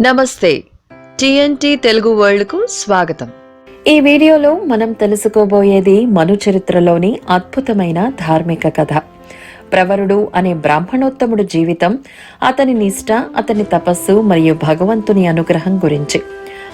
నమస్తే. టిఎన్టి తెలుగు వరల్డ్కు స్వాగతం. ఈ వీడియోలో మనం తెలుసుకోబోయేది మను చరిత్రలోని అద్భుతమైన ధార్మిక కథ. ప్రవరుడు అనే బ్రాహ్మణోత్తముడు జీవితం అతని నిష్ట అతని తపస్సు మరియు భగవంతుని అనుగ్రహం గురించి.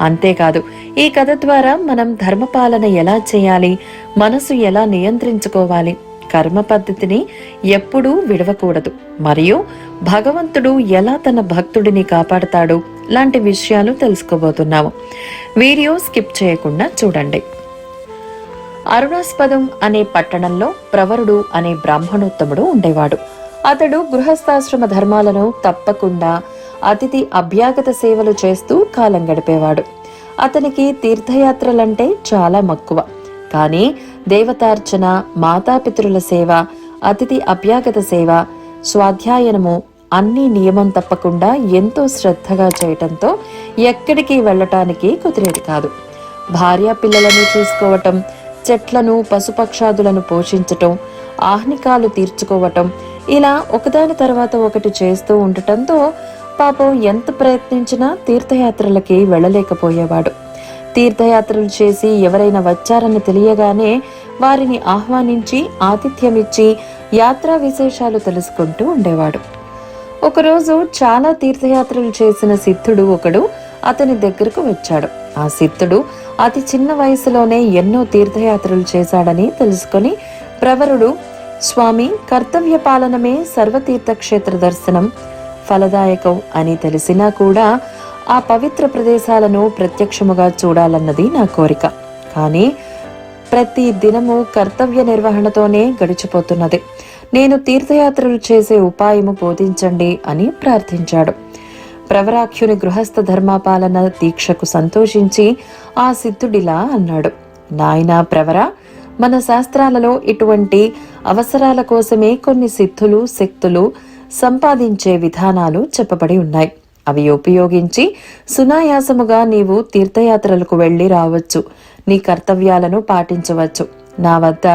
అంతేకాదు ఈ కథ ద్వారా మనం ధర్మపాలన ఎలా చేయాలి మనసు ఎలా నియంత్రించుకోవాలి కర్మ పద్ధతిని ఎప్పుడూ విడవకూడదు. మరియు భగవంతుడు ఎలా తన భక్తుడిని కాపాడతాడు లాంటి విషయాలు తెలుసుకోబోతున్నాము. వీడియో స్కిప్ చేయకుండా చూడండి. అరుణాస్పదం అనే పట్టణంలో ప్రవరుడు అనే బ్రాహ్మణోత్తముడు ఉండేవాడు. అతడు గృహస్థాశ్రమ ధర్మాలను తప్పకుండా అతిథి అభ్యాగత సేవలు చేస్తూ కాలం గడిపేవాడు. అతనికి తీర్థయాత్రలంటే చాలా మక్కువ. కానీ దేవతార్చన మాతాపితృల సేవ అతిథి అభ్యాగత సేవ స్వాధ్యాయనము అన్ని నియమం తప్పకుండా ఎంతో శ్రద్ధగా చేయటంతో ఎక్కడికి వెళ్ళటానికి కుదిరేది కాదు. భార్య పిల్లలను చూసుకోవటం చెట్లను పశుపక్షాదులను పోషించటం ఆహ్నికాలు తీర్చుకోవటం ఇలా ఒకదాని తర్వాత ఒకటి చేస్తూ ఉండటంతో పాపం ఎంత ప్రయత్నించినా తీర్థయాత్రలకి వెళ్ళలేకపోయేవాడు. తీర్థయాత్రలు చేసి ఎవరైనా వచ్చారని తెలియగానే వారిని ఆహ్వానించి ఆతిథ్యమిచ్చి యాత్రా విశేషాలు తెలుసుకుంటూ ఉండేవాడు. ఒకరోజు చాలా తీర్థయాత్రలు చేసిన సిద్ధుడు ఒకడు అతని దగ్గరకు వచ్చాడు. ఆ సిద్ధుడు అతి చిన్న వయసులోనే ఎన్నో తీర్థయాత్రలు చేశాడని తెలుసుకొని ప్రవరుడు స్వామి కర్తవ్య పాలనమే సర్వతీర్థక్షేత్ర దర్శనం. ఫలదాయకం అని తెలిసినా కూడా ఆ పవిత్ర ప్రదేశాలను ప్రత్యక్షముగా చూడాలన్నది నా కోరిక. కానీ ప్రతి దినము కర్తవ్య నిర్వహణతోనే గడిచిపోతున్నది. నేను తీర్థయాత్రలు చేసే ఉపాయము బోధించండి అని ప్రార్థించాడు. ప్రవరాఖ్యుని గృహస్థ ధర్మపాలన దీక్షకు సంతోషించి ఆ సిద్ధుడిలా అన్నాడు. నాయనా ప్రవర మన శాస్త్రాలలో ఇటువంటి అవసరాల కోసమే కొన్ని సిద్ధులు శక్తులు సంపాదించే విధానాలు చెప్పబడి ఉన్నాయి. అవి ఉపయోగించి సునాయాసముగా నీవు తీర్థయాత్రలకు వెళ్ళి రావచ్చు. నీ కర్తవ్యాలను పాటించవచ్చు. నా వద్ద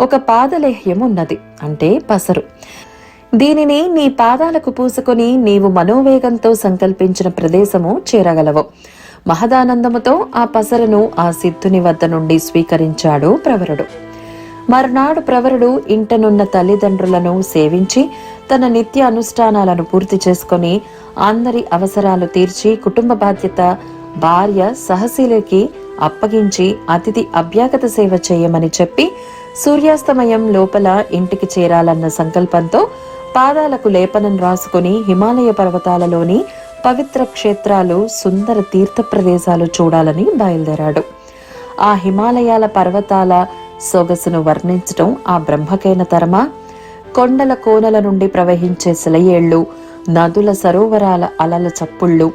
ఒక పాదలేహ్యం ఉన్నది అంటే పసరు. దీనిని నీ పాదాలకు పూసుకొని నీవు మనోవేగంతో సంకల్పించిన ప్రదేశము చేరగలవు. మహదానందముతో ఆ పసరును ఆ సిద్ధుని వద్ద నుండి స్వీకరించాడు ప్రవరుడు. మరునాడు ప్రవరుడు ఇంటనున్న తల్లిదండ్రులను సేవించి తన నిత్య అనుష్ఠానాలను పూర్తి చేసుకొని అందరి అవసరాలు తీర్చి కుటుంబ బాధ్యత భార్య సహశీలకి అప్పగించి అతిథి అభ్యాగత సేవ చేయమని చెప్పి సూర్యాస్తమయం లోపల ఇంటికి చేరాలన్న సంకల్పంతో పాదాలకు లేపనం రాసుకుని హిమాలయ పర్వతాలలోని పవిత్ర క్షేత్రాలు సుందర తీర్థ ప్రదేశాలు చూడాలని బయలుదేరాడు. ఆ హిమాలయాల పర్వతాల సొగసును వర్ణించటం ఆ బ్రహ్మకైన తరమా కొండల కోనల నుండి ప్రవహించే సెలయేళ్ళు నదుల సరోవరాల అలల చప్పుళ్ళు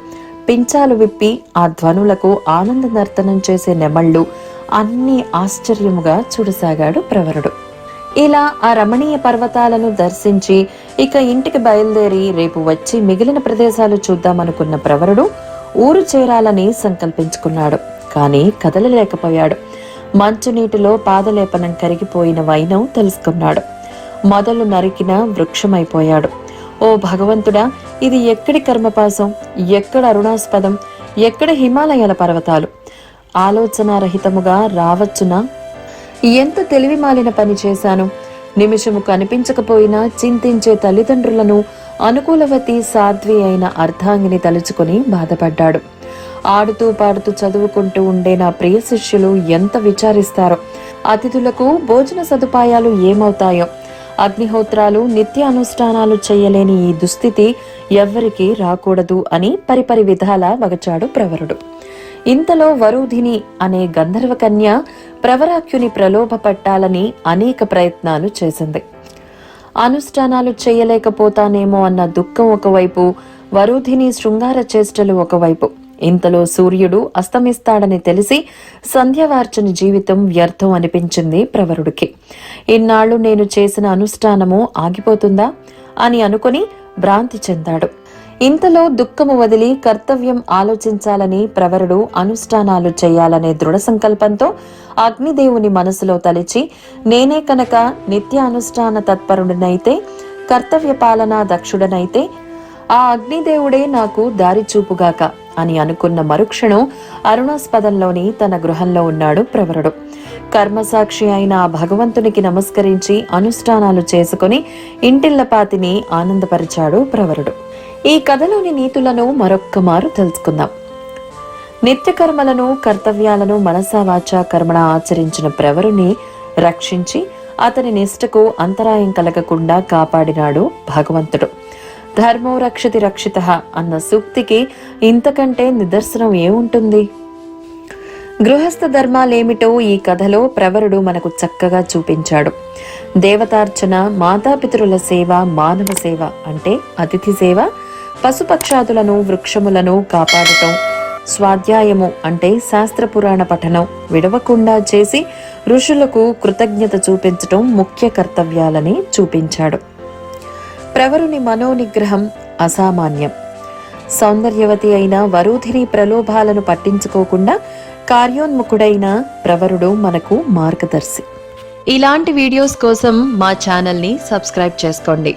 పించాలు విప్పి ఆ ధ్వనులకు ఆనంద నర్తనం చేసే నెమళ్ళు అన్ని ఆశ్చర్యముగా చూడసాగాడు ప్రవరుడు. ఇలా ఆ రమణీయ పర్వతాలను దర్శించి ఇక ఇంటికి బయలుదేరి రేపు వచ్చి మిగిలిన ప్రదేశాలు చూద్దామనుకున్న ప్రవరుడు ఊరు చేరాలని సంకల్పించుకున్నాడు. కానీ కదలలేకపోయాడు. మంచునీటిలో పాదలేపనం కరిగిపోయిన వైనం తెలుసుకున్నాడు. మొదలు నరికిన వృక్షమైపోయాడు. ఓ భగవంతుడా ఇది ఎక్కడి కర్మపాసం ఎక్కడ అరుణాస్పదం? ఎక్కడ హిమాలయాల పర్వతాలు? ఆలోచనారహితముగా రావచ్చునా? ఎంత తెలివి మాలిన పని చేశాను? నిమిషము కనిపించకపోయినా చింతించే తల్లిదండ్రులను అనుకూలవతి సాధ్వి అయిన అర్ధాంగిని తలుచుకుని బాధపడ్డాడు. ఆడుతూ పాడుతూ చదువుకుంటూ ఉండే నా ప్రియ శిష్యులు ఎంత విచారిస్తారో. అతిథులకు భోజన సదుపాయాలు ఏమవుతాయో. అగ్నిహోత్రాలు నిత్య అనుష్ఠానాలు చేయలేని ఈ దుస్థితి ఎవ్వరికీ రాకూడదు అని పరిపరి విధాలా వగచాడు ప్రవరుడు. ఇంతలో వరుధిని అనే గంధర్వకన్య ప్రవరాక్యుని ప్రవరాఖ్యుని ప్రలోభ పట్టాలని అనేక ప్రయత్నాలు చేసింది. అనుష్ఠానాలు చేయలేకపోతానేమో అన్న దుఃఖం ఒకవైపు వరుధిని శృంగార చేష్టలు ఒకవైపు. ఇంతలో సూర్యుడు అస్తమిస్తాడని తెలిసి సంధ్యవార్చని జీవితం వ్యర్థం అనిపించింది ప్రవరుడికి. ఇన్నాళ్ళు నేను చేసిన అనుష్ఠానము ఆగిపోతుందా? అని అనుకుని భ్రాంతి చెందాడు. ఇంతలో దుఃఖము వదిలి కర్తవ్యం ఆలోచించాలని ప్రవరుడు అనుష్ఠానాలు చేయాలనే దృఢ సంకల్పంతో అగ్నిదేవుని మనసులో తలిచి నేనే కనుక నిత్య అనుష్ఠాన తత్పరుడినైతే కర్తవ్య పాలనా దక్షుడనైతే ఆ అగ్నిదేవుడే నాకు దారి చూపుగాక అని అనుకున్న మరుక్షణం అరుణాస్పదంలోని తన గృహంలో ఉన్నాడు ప్రవరుడు. కర్మసాక్షి అయిన ఆ భగవంతునికి నమస్కరించి అనుష్ఠానాలు చేసుకుని ఇంటిల్లపాతిని ఆనందపరిచాడు ప్రవరుడు. ఈ కథలోని నీతులను మరొక్కమారు తెలుసుకుందాం. నిత్య కర్మలను కర్తవ్యాలను మనసావాచ కర్మణ ఆచరించిన ప్రవరుని రక్షించి అతని నిష్టకు అంతరాయం కలగకుండా కాపాడినాడు భగవంతుడు. ధర్మో రక్షతి రక్షిత అన్న సూక్తికి ఇంతకంటే నిదర్శనం ఏముంటుంది? గృహస్థ ధర్మాలేమిటో ఈ కథలో ప్రవరుడు మనకు చక్కగా చూపించాడు. దేవతార్చన మాతాపితరుల సేవ మానవ సేవ అంటే అతిథి సేవ పశుపక్షాదులను వృక్షములను కాపాడటం. స్వాధ్యాయము అంటే శాస్త్ర పురాణ పఠనం. విడవకుండా చేసి ఋషులకు కృతజ్ఞత చూపించటం ముఖ్య కర్తవ్యాలని చూపించాడు. ప్రవరుని మనోనిగ్రహం అసామాన్యం. సౌందర్యవతి అయిన వరూధిని ప్రలోభాలను పట్టించుకోకుండా కార్యోన్ముఖుడైన ప్రవరుడు మనకు మార్గదర్శి. ఇలాంటి వీడియోస్ కోసం మా ఛానల్ని సబ్స్క్రైబ్ చేసుకోండి.